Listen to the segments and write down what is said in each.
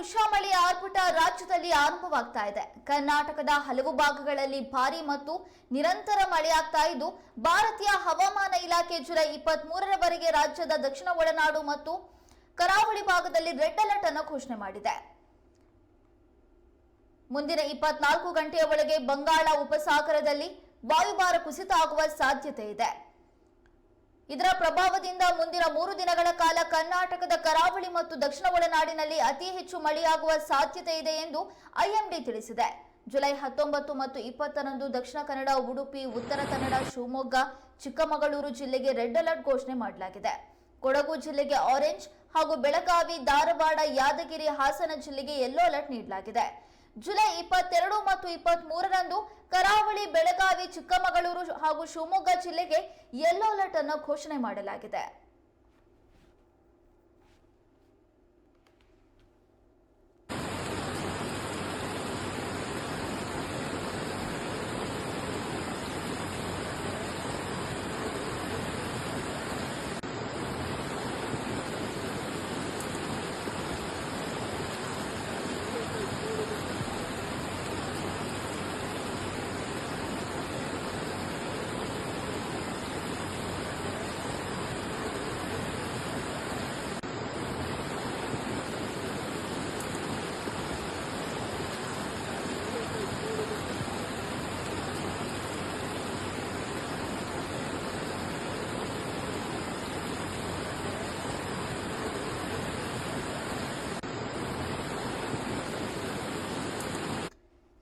ಆರ್ಭಟ ರಾಜ್ಯದಲ್ಲಿ ಆರಂಭವಾಗ್ತಾ ಇದೆ. ಕರ್ನಾಟಕದ ಹಲವು ಭಾಗಗಳಲ್ಲಿ ಭಾರಿ ಮತ್ತು ನಿರಂತರ ಮಳೆಯಾಗ್ತಾ ಇದ್ದು, ಭಾರತೀಯ ಹವಾಮಾನ ಇಲಾಖೆ ಜುಲೈ ಇಪ್ಪತ್ತ್ ಮೂರರವರೆಗೆ ರಾಜ್ಯದ ದಕ್ಷಿಣ ಒಳನಾಡು ಮತ್ತು ಕರಾವಳಿ ಭಾಗದಲ್ಲಿ ರೆಡ್ ಅಲರ್ಟ್ ಅನ್ನು ಘೋಷಣೆ ಮಾಡಿದೆ. ಮುಂದಿನ ಇಪ್ಪತ್ನಾಲ್ಕು ಗಂಟೆಯ ಒಳಗೆ ಬಂಗಾಳ ಉಪಸಾಗರದಲ್ಲಿ ವಾಯುಭಾರ ಕುಸಿತ ಆಗುವ ಸಾಧ್ಯತೆ ಇದೆ. ಇದರ ಪ್ರಭಾವದಿಂದ ಮುಂದಿನ ಮೂರು ದಿನಗಳ ಕಾಲ ಕರ್ನಾಟಕದ ಕರಾವಳಿ ಮತ್ತು ದಕ್ಷಿಣ ಒಳನಾಡಿನಲ್ಲಿ ಅತಿ ಹೆಚ್ಚು ಮಳೆಯಾಗುವ ಸಾಧ್ಯತೆ ಇದೆ ಎಂದು ಐಎಂಡಿ ತಿಳಿಸಿದೆ. ಜುಲೈ ಹತ್ತೊಂಬತ್ತು ಮತ್ತು ಇಪ್ಪತ್ತರಂದು ದಕ್ಷಿಣ ಕನ್ನಡ, ಉಡುಪಿ, ಉತ್ತರ ಕನ್ನಡ, ಶಿವಮೊಗ್ಗ, ಚಿಕ್ಕಮಗಳೂರು ಜಿಲ್ಲೆಗೆ ರೆಡ್ ಅಲರ್ಟ್ ಘೋಷಣೆ ಮಾಡಲಾಗಿದೆ. ಕೊಡಗು ಜಿಲ್ಲೆಗೆ ಆರೆಂಜ್ ಹಾಗೂ ಬೆಳಗಾವಿ, ಧಾರವಾಡ, ಯಾದಗಿರಿ, ಹಾಸನ ಜಿಲ್ಲೆಗೆ ಯೆಲ್ಲೋ ಅಲರ್ಟ್ ನೀಡಲಾಗಿದೆ. ಜುಲೈ ಇಪ್ಪತ್ತೆರಡು ಮತ್ತು ಇಪ್ಪತ್ತ್ ಮೂರರಂದು ಕರಾವಳಿ ಬೆಳಗಾವಿ ಚಿಕ್ಕಮಗಳೂರು ಹಾಗೂ ಶಿವಮೊಗ್ಗ ಜಿಲ್ಲೆಗೆ ಯೆಲ್ಲೋ ಅಲರ್ಟ್ ಅನ್ನು ಘೋಷಣೆ ಮಾಡಲಾಗಿದೆ.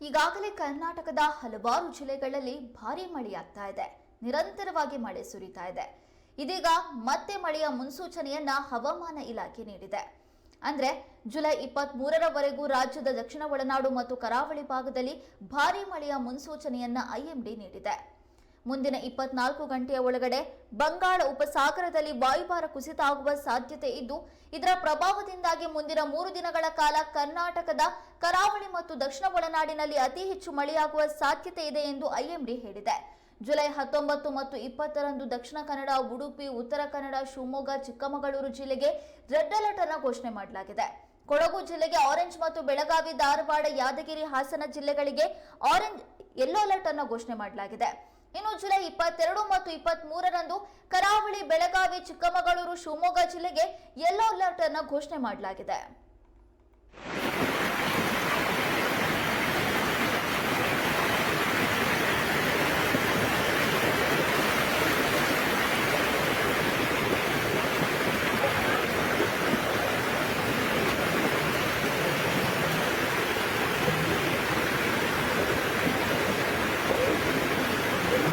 ಈಗಾಗಲೇ ಕರ್ನಾಟಕದ ಹಲವಾರು ಜಿಲ್ಲೆಗಳಲ್ಲಿ ಭಾರೀ ಮಳೆಯಾಗ್ತಾ ಇದೆ. ನಿರಂತರವಾಗಿ ಮಳೆ ಸುರಿತಾ ಇದೆ. ಇದೀಗ ಮತ್ತೆ ಮಳೆಯ ಮುನ್ಸೂಚನೆಯನ್ನ ಹವಾಮಾನ ಇಲಾಖೆ ನೀಡಿದೆ. ಅಂದ್ರೆ ಜುಲೈ ಇಪ್ಪತ್ತ್ ಮೂರರವರೆಗೂ ರಾಜ್ಯದ ದಕ್ಷಿಣ ಒಳನಾಡು ಮತ್ತು ಕರಾವಳಿ ಭಾಗದಲ್ಲಿ ಭಾರಿ ಮಳೆಯ ಮುನ್ಸೂಚನೆಯನ್ನ ಐಎಂಡಿ ನೀಡಿದೆ. ಮುಂದಿನ ಇಪ್ಪತ್ನಾಲ್ಕು ಗಂಟೆಯ ಒಳಗಡೆ ಬಂಗಾಳ ಉಪಸಾಗರದಲ್ಲಿ ವಾಯುಭಾರ ಕುಸಿತ ಆಗುವ ಸಾಧ್ಯತೆ ಇದ್ದು, ಇದರ ಪ್ರಭಾವದಿಂದಾಗಿ ಮುಂದಿನ ಮೂರು ದಿನಗಳ ಕಾಲ ಕರ್ನಾಟಕದ ಕರಾವಳಿ ಮತ್ತು ದಕ್ಷಿಣ ಒಳನಾಡಿನಲ್ಲಿ ಅತಿ ಹೆಚ್ಚು ಮಳೆಯಾಗುವ ಸಾಧ್ಯತೆ ಇದೆ ಎಂದು ಐಎಂಡಿ ಹೇಳಿದೆ. ಜುಲೈ ಹತ್ತೊಂಬತ್ತು ಮತ್ತು ಇಪ್ಪತ್ತರಂದು ದಕ್ಷಿಣ ಕನ್ನಡ, ಉಡುಪಿ, ಉತ್ತರ ಕನ್ನಡ, ಶಿವಮೊಗ್ಗ, ಚಿಕ್ಕಮಗಳೂರು ಜಿಲ್ಲೆಗೆ ರೆಡ್ ಅಲರ್ಟ್ ಅನ್ನು ಘೋಷಣೆ ಮಾಡಲಾಗಿದೆ. ಕೊಡಗು ಜಿಲ್ಲೆಗೆ ಆರೆಂಜ್ ಮತ್ತು ಬೆಳಗಾವಿ, ಧಾರವಾಡ, ಯಾದಗಿರಿ, ಹಾಸನ ಜಿಲ್ಲೆಗಳಿಗೆ ಆರೆಂಜ್ ಯೆಲ್ಲೋ ಅಲರ್ಟ್ ಅನ್ನು ಘೋಷಣೆ ಮಾಡಲಾಗಿದೆ. ಇನ್ನು ಜುಲೈ ಇಪ್ಪತ್ತೆರಡು ಮತ್ತು ಇಪ್ಪತ್ತ್ ಮೂರರಂದು ಕರಾವಳಿ ಬೆಳಗಾವಿ ಚಿಕ್ಕಮಗಳೂರು ಶಿವಮೊಗ್ಗ ಜಿಲ್ಲೆಗೆ ಯೆಲ್ಲೋ ಅಲರ್ಟ್ ಅನ್ನು ಘೋಷಣೆ ಮಾಡಲಾಗಿದೆ.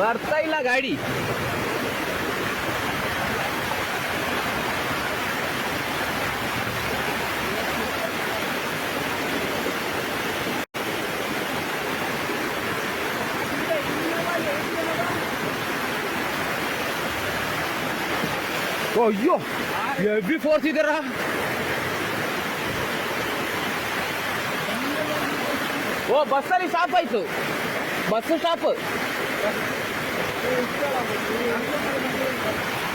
ಬರ್ತಾ ಇಲ್ಲ ಗಾಡಿ ಓ, ಅಯ್ಯೋ ಎವ್ರಿ ಫೋರ್ಸ್ ಇದ್ದಾರ ಓ ಬಸ್ಸಲ್ಲಿ ಸ್ಟಾಪ್ ಆಯ್ತು ಬಸ್ ಸ್ಟಾಪ್ 嗯，对了，我们今天这个。